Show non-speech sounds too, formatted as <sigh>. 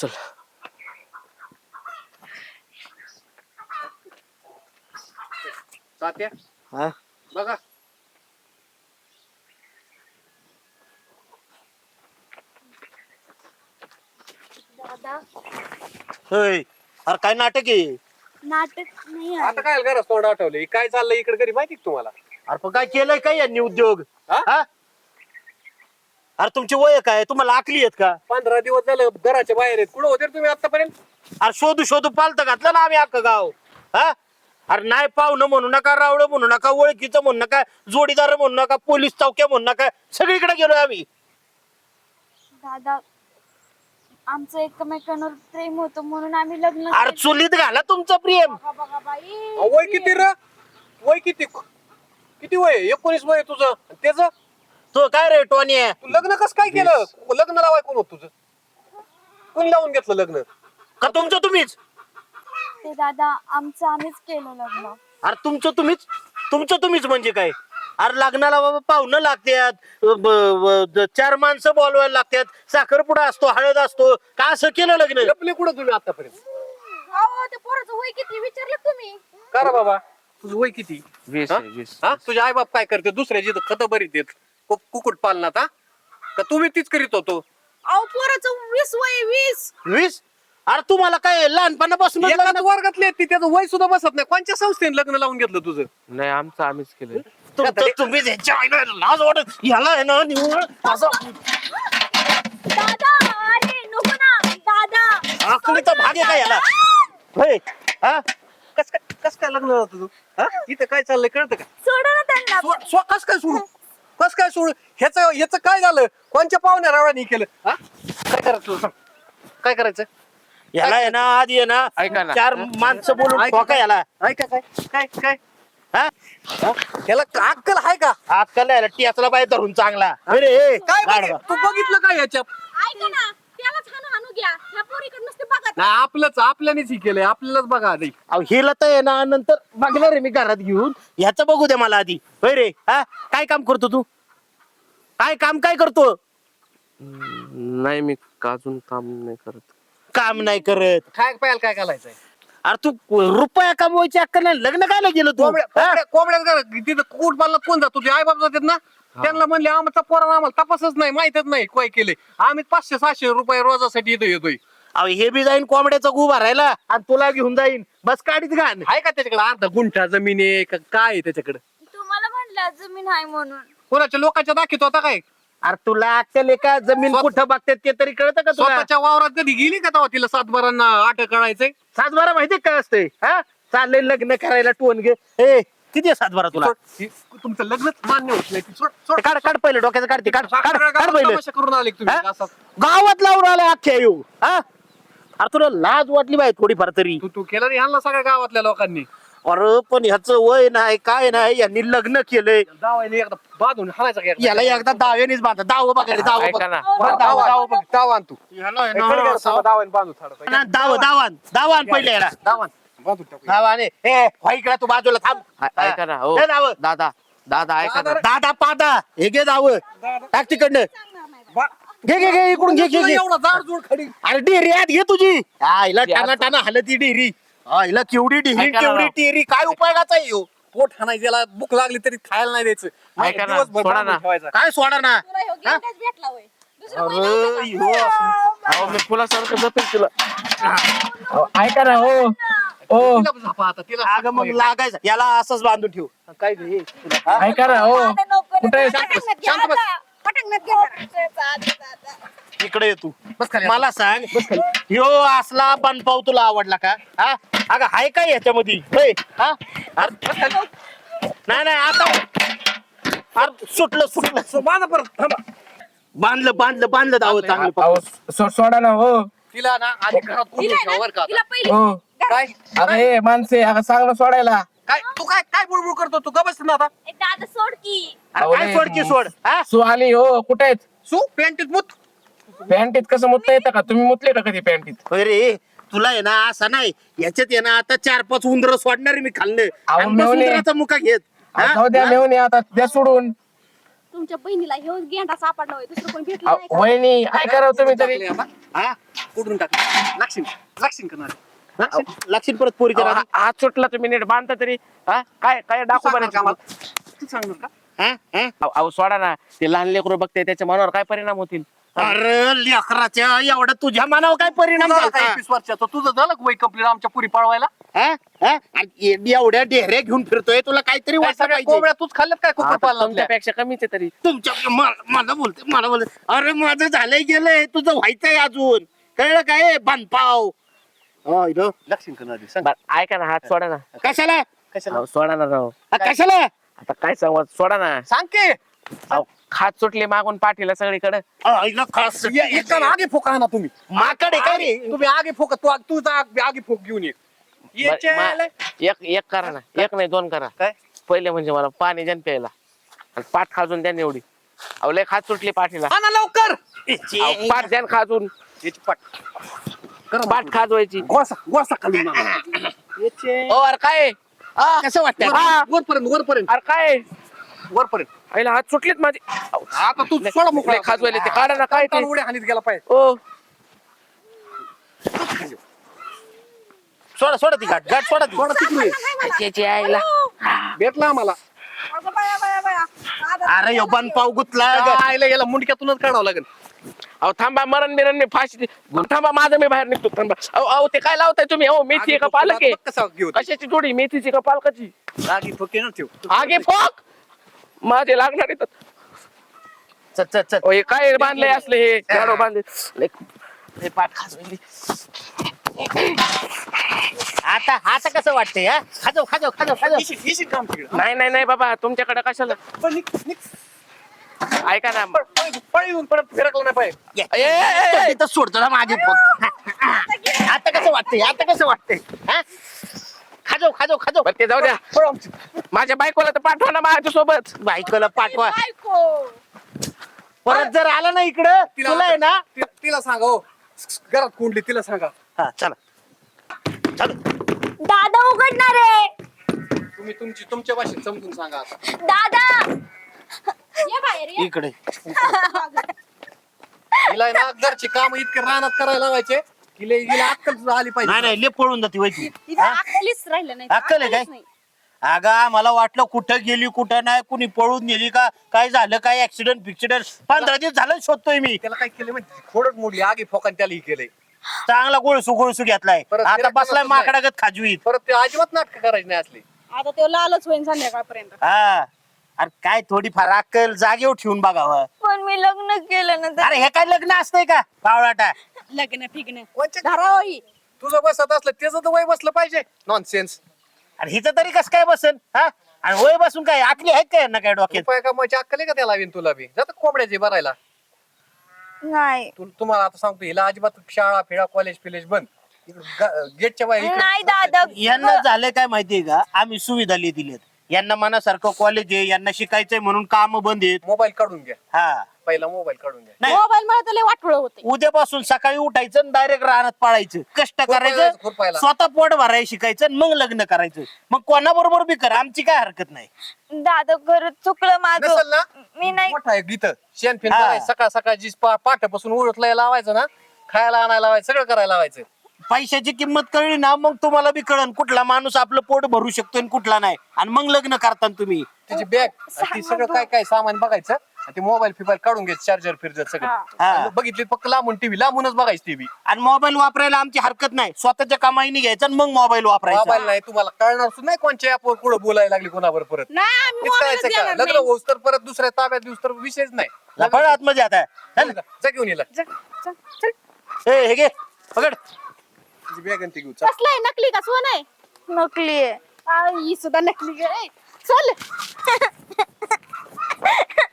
चल. तात्या हा? बघा. दादा. होय. अरे काय नाटक आहे? नाटक नाही आहे. आता काय घरात तोंड आठवले काय चाललंय इकडे घरी माहिती का तुम्हाला? अरे पण काय केलंय काय यांनी उद्योग? हा? हा? अरे तुमची वय काय? तुम्हाला आकली आहेत का? पंधरा दिवस झालं घराच्या बाहेर आहेत. कुठं होते रे तुम्ही आतापर्यंत अरे शोधू शोधू पालत घातलं ना आम्ही अख्खं गाव. हा? अरे नाही पाहुणं म्हणू नका रावळं म्हणू नका ओळखीचं म्हणू नका जोडीदार म्हणू नका पोलीस चौक्या म्हणू नका सगळीकडे गेलोय आम्ही. दादा आमचं एकमेकांवर प्रेम होतं म्हणून आम्ही लग्न अरे केलं. चुलीत घाला तुमचं प्रेम. बघा बघा बाई. वय किती र? वय किती? किती वय? आहे? एकोणीस वय आहे तुझं. त्याच? तो काय रे टोनी? आहे तू लग्न कसं काय केलं? लग्न लावाय कोण होत तुझं? कोणी लावून घेतलं लग्न? का तुमचं तुम्हीच? ते दादा आमचं आम्हीच केलं लग्न. अरे तुमचं तुम्हीच? तुमचं तुम्हीच म्हणजे काय? अरे लग्नाला बाबा पाहुणं लागतात ब- ब- द- चार माणसं बोलवायला लागतात साखरपुडा असतो हळद असतो. का असं केलं लग्न? लपले कुठं तुम्ही आतापर्यंत? अहो ते पोराचं वय किती विचारलं तुम्ही? करा बाबा. तुझं वय किती? वीस हा? हा? तुझे आई बाप काय करते? दुसऱ्याची खत बरीत देत. कु- कुकुट पालनात हा? का तुम्ही तीच करीत होतो? अहो पोराचं वीस वय वीस. वीस? अरे तुम्हाला काय लहानपणापासून एकाच वर्गातले आहेत ती त्याचं वय सुद्धा बसत नाही. कोणत्या संस्थेने लग्न लावून घेतलं तुझं? नाही आमचं आम्हीच केलं तुमचं तुम्हीच ह्याच्या आईला लाज वाटत ह्याला आहे ना निव्वळ असं दादा अरे नको ना. दादा. आखलीचा भाग आहे का याला? होय हा कस काय कस काय लग्न झालं तुझं हा? इथं काय चाललंय कळतं का? सोडा ना त्यांना. कस काय सोडू? कस काय सोडू? ह्याच ह्याच काय झालं? कोणच्या पाहुण्या रावळ्याने केलं? हा? काय करायचं तुला सांग? काय करायचं? याला आहे ना आधी आहे ना ऐका ना. चार माणसं बोलून ऐका. ठोका याला. ऐका काय? काय काय? हा? हा? ह्याला अक्कल आहे का? आजकाल याला टियाचला पाहिजे धरून चांगला. अरे काय गाढवा. तू बघितलं काय याच्यात? ऐका ना. त्यालाच हाणू हाणू घ्या. ह्या पोरीकडे नुसते बघत नाही आपलंच आपल्यानेच ही केलंय. आपल्यालाच बघा आधी. अहो हिला तर आहे ना नंतर बघणार आहे मी घरात घेऊन. ह्याचं बघू दे मला आधी. होय रे हा? काय काम करतो तू? काय काम काय करतो? नाही मी अजून काम नाही करत. काम नाही करत. काय पाहायला काय घालायचंय? अरे तू रुपया कमवायची अक्कल नाही. लग्न काय गेलो तू? कोंबड्या हा? कोंबड्या- कोंबड्यात घाला. तिथं कोण जातो? तुझे आई बाप जातात ना? त्यांना म्हणले आमचा पोराला आम्हाला तपासच नाही माहितच नाही काय केले आम्ही पाचशे सहाशे रुपये रोजासाठी इथं येतोय. अहो हे बी जाईन कोंबड्याचा गु भरायला आणि तुला घेऊन जाईन. बस काढीत घाण. आहे का त्याच्याकडे अर्धा गुंठा जमीन आहे का काय आहे त्याच्याकडे? तुम्हाला म्हणलं जमीन आहे म्हणून. कोणाच्या लोकांच्या दाखवत होता काय? अरे तुला अक्कल का? जमीन स्वत- कुठं बघतात ते तरी कळतं का तुला? स्वतःच्या वावरात कधी गेली का तेव्हा तिला सातबारांना अटक करायचंय? सातबारा माहिती काय असते हा? चाललंय लग्न करायला टोन घे. ए किती आहे सातबारा तुला? सोड. तुमचं लग्नच मान्य होत नाही. ती. सोड, सोड. ते काढ काढ पहिले डोक्याचं काढ ते काढ काढ साखर काढ पहिले. तमाशा करून आले तुम्ही हा? असं. गावात लावून आलाय अख्ख्या येऊ. हा? अरे तुला लाज वाटली पाहिजे थोडीफार तरी. तू तू केलं रे ह्यांना सगळ्या गावातल्या लोकांनी. अरे पण ह्याचं वय नाही काय नाही यांनी लग्न केलंय. दावाने एकदा बांधून हाणायचा का? याला एकदा दाव्यानेच बांधा दाव बघा दाव ऐका ना. बरं, दावा दावा बघ, दावा आण तू. दावान दावाने बांधू थोडं दावान दावान पहिले याला. दावा ए तू बाजूला थांब. ऐका ना हो. हे दादा दादा ऐका ना. दादा पादा. हे घे दाव टाक तिकडनं. बा- घे घे घे इकडून घे घे तुला घे. एवढा जाड जोड खडी अरे डेरी आत घे तुझी. ती टाना टाना हलती डेरी. आईला केवढी डेरी ऐका ना केवढी राव. टेरी काय उपयोगाचा आहे ह्यो? पोट हाणायचं त्याला भूक लागली तरी खायला नाही द्यायचं. ऐका ना, दिवसभर सोडा बांधून ना. ठेवायचा. काय सोडा ना? तुला ह्यो गेंडाच भेटला होय. दुसरं कोणी अरे नव्हतं का? ह्यो असं- अहो मी फुलासारखं जपेल तुला. ऐका ना हो. हो तिला पण झापा आता तिला अगं मग लागायचं. याला असंच बांधून ठेव. काय तुला हा? हो. कुठे शांत बस. इकडे ये तू. बस खाली. मला सांग ह्यो असला बनपाव तुला आवडला का? हा? अगं हाय काय याच्यामध्ये? होय? हा? अरे, बस खाली. नाही नाही आता. अरे सुटलं सुटलं. सो बांधा परत थांबा. बांधलं बांधलं बांधलं दावं चांगलं अहो सो- सोडा ना हो. तिला ना आधी घरात का आता. हो. काय? हे माणसे अगं सांग ना सोडायला. काय? तू काय काय बुळबुळ करतो? तू का बस ना आता. ए, दादा सोड की. अरे काय सोड की सोड? हा? सु आली हो कुठे आहेत? सू पॅन्टीत मुत. पॅन्टीत कसं मुतता येतं का? तुम्ही मुतले का कधी पॅन्टीत? होय रे तुला आहे ना असं नाही. याच्यात आहे ना आता चार पाच उंदर सोडणार आहे मी खाल्लं. अहो, मेवणे. उंदराचा मुका घेत. हा? जाऊ द्या मेवणी आता द्या सोडून. तुमच्या बहिणीला ह्यो गेंडा सापडला होय दुसरं कोणी भेटलं अहो, नाही का? वहिनी ऐका राव तुम्ही तरी. टाकले. हा? कुठून टाक लागशील लागशील करणार. लक्षण परत पोरीच्या नादी. हा- हात सुटला तुम्ही नीट बांधता तरी. हा? काय काय डाकू सांगणार बनायचं का? तू सांगणार का? हा? हा? अहो अहो, सोडा ना. ते लहान लेकरू बघते त्याच्या मनावर काय परिणाम होतील? अरे लेकराच्या एवढं तुझ्या मनावर काय परिणाम तुझा झाला आता 21 वर्षाचा? तुझं झालं का वय कंप्लीट आमच्या पुरी पळवायला? हा? हा? एवढ्या डेहऱ्या घेऊन फिरतोय तुला काहीतरी काय वाटलं सगळ्या पाहिजे. कोंबड्या तूच खाल्ल्यात काय कुकर आता पाळला तुमच्यापेक्षा कमीच आहे तरी. तुमच्या मला मला बोलते मला बोलते अरे माझं झालंय गेलंय. तुझं व्हायचंय अजून. कळलं काय? बांधपाव. लक्षण सांग. बरं, ऐका ना हात सोडा ना. कशाला? अहो, सोडा ना राव. हा, कशाला? आता काय सांगू सोडा ना. सांग की. अहो, खात सुटली मागून पाठीला सगळीकडे. आईला खास ये- एक काम आगे फोका ना तुम्ही. माकड आहे काय रे? तुम्ही आगे फोका तू तू जा आगे फोक घेऊन ये. ये बरं, मा- चल. एक एक करा ना. एक नाही दोन करा. काय? पहिले म्हणजे मला पाणी जन प्यायला. आणि पाठ खाजून द्या एवढी. अहो लय खात सुटली पाठीला. आणा लवकर. अहो, पाठ द्या न खाजून. याची कर पाठ खाजवायची. गोसा गोसा <coughs> ओ अरे काय? हा, कसं वाटतं हा. वर- वरपर्यंत वरपर्यंत. अरे काय? वरपर्यंत. आईला हात सुटलेत माझे. अहो, आता तू लय- सोडा मोकळा. खाजवायले ते काढा ना काय ते? उड्या हानीत गेला पाहिजे ओ. सोडा सोडा ती गाठ गाठ सोडा ती. थोडा तिकडे. त्याची आईला. भेटला आम्हाला. अरे यो बनपाव गुतला आईला याला मुंडक्यातूनच काढावं लागेल. अहो थांबा मरण मिरण मी फाशी दे- थांबा माझं मी बाहेर निघतो. थांबा. अहो अहो ते काय लावताय तुम्ही? अहो मेथी का पालक आहे. कसा घेऊ? कशाची जोडी? मेथीची का पालकाची? ना ठेव. आगे फोक माझे लागणार आहेत. चल चल चल. ओ, हे काय बांधले असले हे? झाडो बांधले. लय- लय पाठ खाजवली आता आता कसं वाटतंय हा? खाजव खाजव खाजव खाजव. येशील येशील काम तिकडे. नाही नाही नाही बाबा तुमच्याकडे कशाला? पण निक- निक- ऐका ना. पळ- पळ- पळ येऊन परत फिरकलं नाही पाहिजे. ये. ए, सोडतो ना माझे आता कसं वाटतंय? आता कसं वाटतंय? हा? खाजव खाजव खाजव. बरं ते जाऊ द्या. पळ आमची. माझ्या बायकोला तर पाठवा ना माझ्या सोबत बायकोला पाठवा. बायको. परत जर आला ना इकडं तुला आहे ना? ति- तिला सांगा हो. घरात कोंडली तिला सांगा. हा चला. चल. दादा उघडणार आहे. तुम्ही तुमची तुमच्या भाषेत समजून सांगा आता. दादा! ये बाहेर ये. इकडे. हिला आहे ना घरचे काम इतके रानात करायला लावायचे हिला हिला अक्कल सुद्धा आली नाही पाहिजे. नाही लेप पळून जाते वैती तिला अक्कलीच राहिलं नाही अक्कल आहे काय? अक्कलीच नाही. अगा मला वाटलं कुठं गेली कुठं नाही कुणी पळून गेली का काय झालं काय ऍक्सिडेंट फिक्सिडेंट पंधरा दिवस झालं शोधतोय मी. त्याला काय केलं माहिती? खोडच मोडली आगी फोकान त्याला ही केलंय. चांगला गोळसू गोळसू घेतलाय. परत आता बसलाय बसत नाही. माकडागत खाजवीत. परत ते अजिबात नाटक करायची नाही असली. आता तो लालच होईन संध्याकाळपर्यंत. हा. अरे काय थोडीफार अक्कल जागेवर ठेवून बघावं पण मी लग्न केलं ना अरे हे काय लग्न असतंय का? पावळाटा लग्न फिग्न. कोणच्या धरावी तुझं बसत असलं त्याचं तर वय बसलं पाहिजे. नॉन सेन्स अरे हिचं तरी कसं काय बसन हा? आणि वय बसून काय आकली आहे काय ना काय डोक्यात? रुपये कमवायची अक्कल आहे का त्याला विन तुला बी? जात कोंबड्याची भरायला. नाही. तु- तुम्हाला आता सांगतो हिला अजिबात शाळा फिळा कॉलेज फिलेज बंद. इकडं ग- गेटच्या बाहेर इकडं- नाही दादा यांना झालंय काय माहितीये का? आम्ही सुविधा लई दिल्यात. यांना मनासारखं कॉलेज आहे यांना शिकायचंय म्हणून काम बंद आहेत. मोबाईल काढून घ्या. हा. पहिला मोबाईल काढून घ्या. नाही. मोबाईल मला तर लय वाटोळ होते उद्यापासून सकाळी उठायचं डायरेक्ट रानात पाळायचं. कष्ट करायचं खुरपायला. स्वतः पोट भरायला शिकायचं आणि मग लग्न करायचं. मग कोणाबरोबर बी कर आमची काय हरकत नाही. दादा खरंच चुकलं नसेल माझं ना? मी नाही मोठा आहे गीत शेण फिन हा. करायचं. सकाळ सकाळ जी पाठापासून उळतला लावायचं ना. खायला आणायला लावायचं सगळं करायला लावायचं. पैशाची किंमत कळली ना मग तुम्हाला बी कळन कुठला माणूस आपलं पोट भरू शकतो आणि कुठला नाही. आणि मग लग्न करताना तुम्ही. त्याची बॅग ती सगळं काय काय सामान बघायचं आणि ते मोबाईल फिबाईल काढून घ्यायचं चार्जर फिरजर हा. सगळं बघितली फक्त लांबून टीव्ही लांबूनच बघायची टीव्ही आणि मोबाईल वापरायला आमची हरकत नाही. स्वतःच्या कमाईने घ्यायचा आणि मग मोबाईल वापरायचा. मोबाईल नाही तुम्हाला कळणार सुद्धा नाही कोणच्या ऍपवर पुढे बोलायला लागली कोणावर परत. नाही आम्ही हेच मोबाईलच करायचं का? देणार लग्न नाही. होऊस तर परत दुसऱ्या ताब्यात दिवस तर विषयच नाही. लफड आतमध्ये आता. चल. जा घेऊन येला जा, जा, चल. ए, हे घे पकड. तुझी बॅग आणि ती घेऊ चल. कसलं आहे? नकली का? सोन आहे? नकली आहे. आ, ही सुद्धा नकली आहे. चल. <laughs>